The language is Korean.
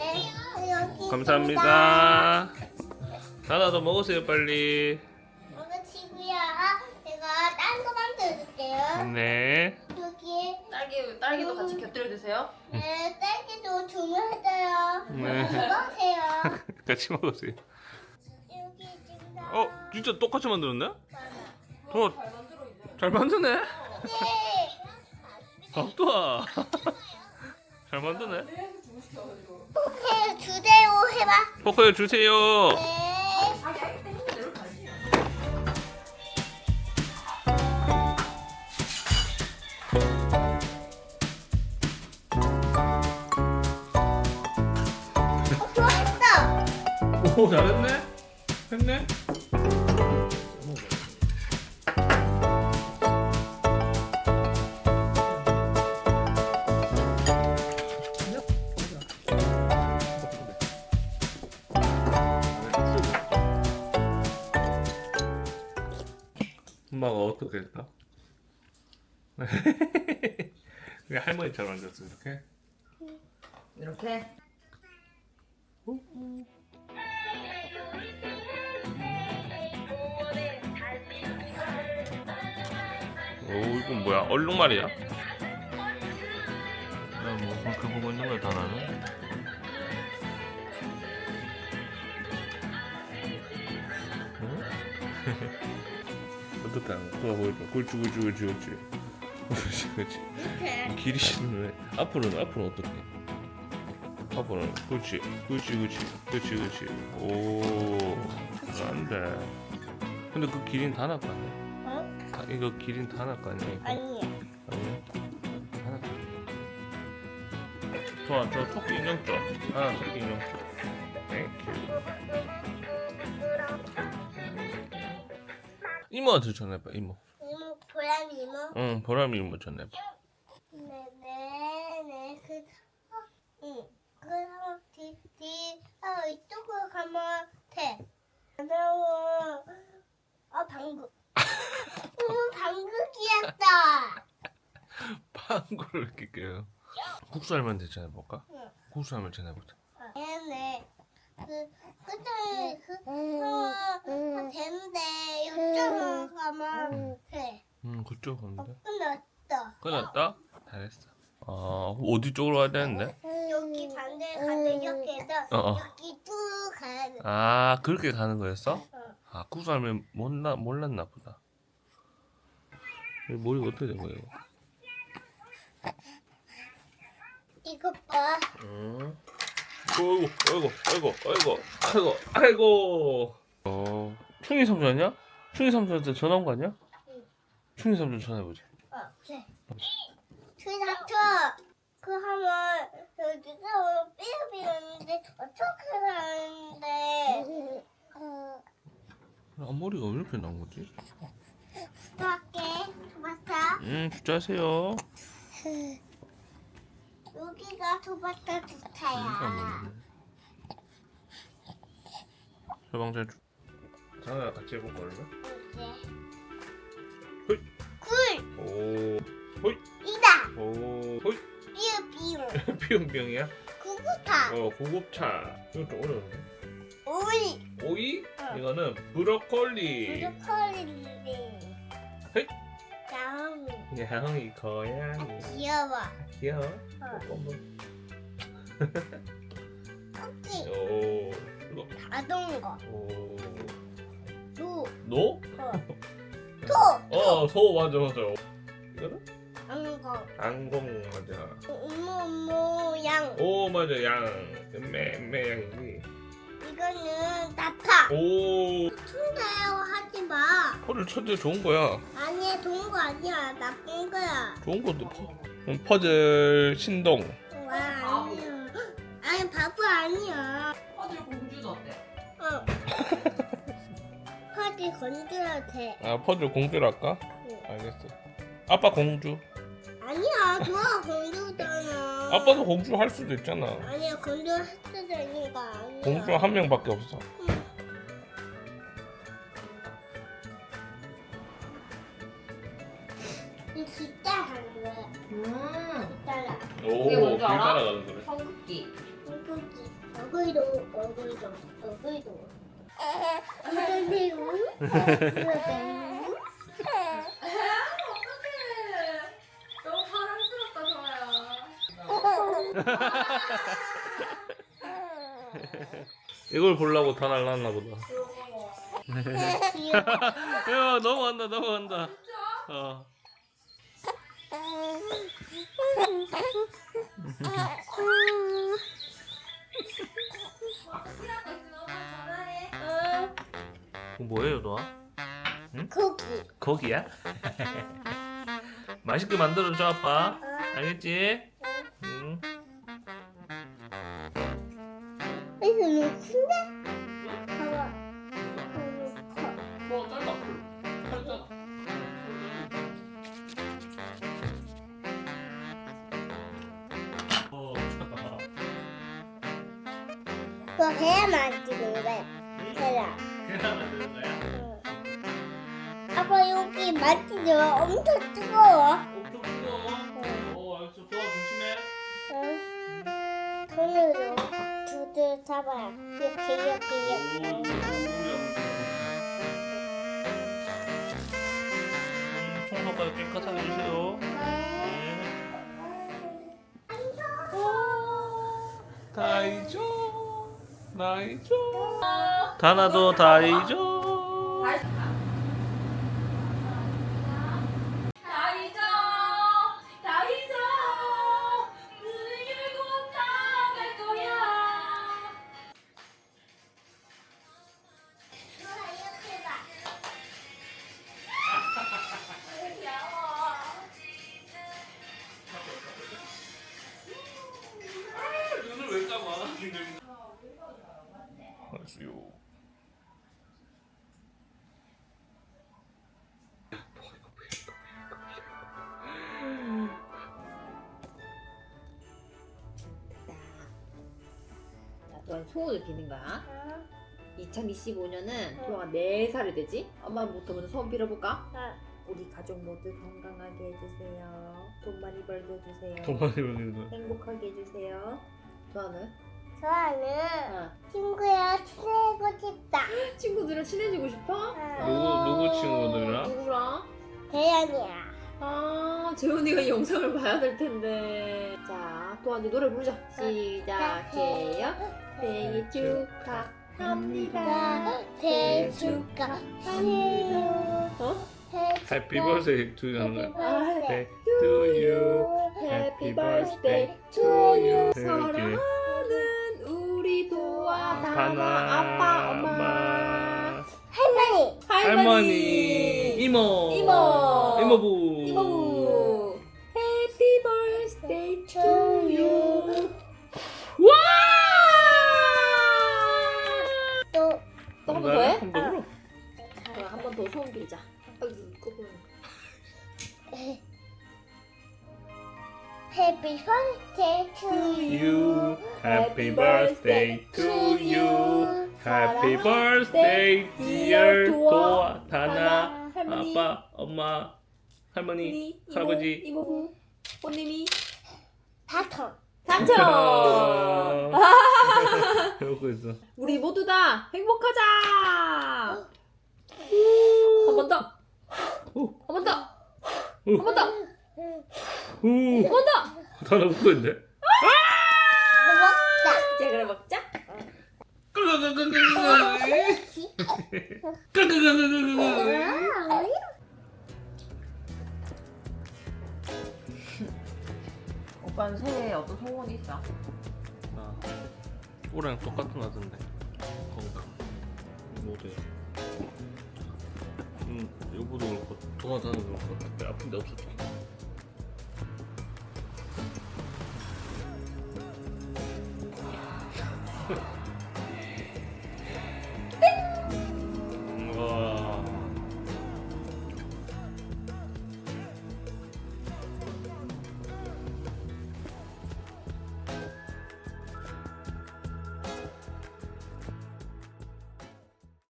네, 여기 감사합니다. 나나도 먹으세요 빨리. 이거 친구야. 제가 딴 거 만들어줄게요. 네. 여기 딸기 딸기도 같이 곁들여 주세요. 네, 딸기도 주문했어요. 네. 먹으세요. 같이 먹으세요. 여기 지금 다어 진짜 똑같이 만들었네? 더 잘 만들어 이제. 잘 만드네. 네. 박도아. 잘 만드네. 주무시켜가지고. 해 주세요 해봐. 포크에 주세요. 네. 어, 좋았어. 오 잘했네. 했네. 엄마가 어떻게 했다? 왜 할머니처럼 앉았어 이렇게? 이렇게. 오 이건 뭐야? 얼룩말이야? 나뭐 그렇게 보고 있는 걸다 나는? 응? 어떻게 하는 거야? 그거 보여줘. 굴지 굴지 굴지 굴지. 그렇지 그렇지. 이렇게. 길이시는 왜? 앞으로는 앞으로는 어떻게? 앞으로는 그렇지 그렇지 그렇지 그렇지 그렇지. 오 안돼. 근데 그 길이는 다 나갔네. 어? 다, 이거 길이는 다 나갔네. 아니야. 아니요. 하나 더. 좋아, 저 토끼 인형 줘. 하나 토끼 인형 줘. 땡큐. 이모한테 전해봐, 이모. 이모 보람 이모. 응, 보람이 이모 전해봐. 네네네 그 어, 응. 그럼 뒤뒤 어 이쪽으로 가면 돼. 어려워. 어 방구. 응 방구 귀엽다. 방구를 껴요. 국수 할머니한테 전해볼까? 응. 국수 할머니 전해보자. 네네. 그 끝에 그 어, 되는데 이쪽으로 가면 돼. 응, 그쪽 어, 가는데. 끝났다. 끝났다? 잘했어. 아, 어디 쪽으로 가야 되는데? 여기 반대 가서 이렇게 해서 어, 어. 여기 쭉 가야 돼. 아, 그렇게 가는 거였어? 어. 아, 국수 할머니 몰라, 몰랐나 보다. 이 머리가 어떻게 된 거예요? 이거 봐. 응. 어이구, 어이구, 어이구, 어이구, 아이고, 아이고. 어, 충이 삼촌이야? 충이 삼촌한테 전화 온 거 아니야? 응. 충이 삼촌 전화해보자. 어, 그래. 그상처 그 하면 여기서 삐어삐었는데 어떻게 하는데 어, 앞머리가 왜 이렇게 나온 거지? 또 할게. 토마타. 음, 주자세요. 여기가 토마토 맞네. 소방차 주. 자네랑 같이 해볼까? 이제 호이. 굴 오, 호이, 이다. 오, 호이. 삐어삐어. 비용병이야? 구구타. 어, 고급차. 이거 좀 어려운데. 오이. 오이? 어. 이거는 브로콜리. 브로콜리. 헤이. 양. 양이 고양이. 귀여워. 귀여워. 어. 잠깐만. 토끼. 오, 이거. 자동거. 오. 노. 노? 어. 토. 어, 소 맞아 맞아. 이거는 안거. 안공 맞아. 이모 양. 오 맞아 양. emme 양이지. 이거는 나파. 오. tun대요 하지 마. 퍼즐 천재 좋은 거야. 아니야 좋은 거 아니야 나쁜 거야. 좋은 것도 퍼. 음, 퍼즐 신동. 와 아니야. 아니 바보 아니야. 퍼즐 공주는 어때? 어. 파티 건드려도 돼. 아 퍼즐 공주로 할까? 응. 알겠어. 아빠 공주. 아니야 좋아 건드잖아. 아빠도 공주 할 수도 있잖아. 아니야 있는 거 아니야. 공주 한 명밖에 없어. 이 진짜 하는 거야. 음. 따라. 오, 그게 뭔지 알아? 따라가는 거래. 성극기. 이거지. 얼굴도 얼굴도 얼굴도. 선생님. 선생님. 어떡해. 너무 사랑스럽다, 저야. 이걸 보려고 다 날랐나 보다. 귀여워. 야 넘어간다 넘어간다. 어. 어, 그거 뭐예요 너? 고기. 거기야? 맛있게 만들어줘 아빠. 알겠지? 그거 해야 거야. 계란 만드는 거야? 응. 아빠 여기 만지면 엄청 뜨거워. 엄청 뜨거워. 어 알겠어. 도와 조심해. 응. 손으로 두들 잡아. 이렇게 이렇게 오, 이렇게. 음, 청소까지 깨끗하게 해주세요. 네. 다이죠. 다이죠. 다나도 다 소원을 비는 거야. 어? 2025년은 도아가 4살이 되지? 엄마부터 먼저 소원 빌어볼까? 어. 우리 가족 모두 건강하게 해주세요. 돈 많이 벌게 해주세요. 더 많이 걸리는 행복하게 해주세요. 도아는? 저는 어. 친구야 친해지고 싶다. 친구들이랑 친해지고 싶어? 어. 누구 누구 친구들이랑? 누구랑? 대현이야. 아, 재훈이가 이 영상을 봐야 될 텐데. 자, 또 이제 노래 부르자. 시작해요. 생일 축하합니다. 생일 축하해요. 어? Happy birthday to you. birthday to you. Happy birthday to you. 사랑하는 우리 도아, 다나, 아빠, 엄마, 할머니. 할머니, 이모, 이모. 이모부. 한 번 더 해? 한번 더. 그럼 한번 더 소원 빌자. 아이고, 그거. Happy birthday to You, happy birthday to you. Happy birthday, dear 도아, 다나, 할머니, 아빠, 엄마, 할머니, 할아버지. 이모부, 꽃님이 다통. 삼촌. 배우고 있어. 우리 모두 다 행복하자. 한 번 더. 한 번 더. 한 번 더. 한 후, 번 더. 다나 웃고 있네. 먹자. 이제 그래 먹자. 오빠는 새해에 어떤 소원이 있어? 아, 올해랑 똑같은 거 같은데. 건강 모두 음 여보도 그렇고 동화사도 그렇고 그때 아픈 데 없었잖아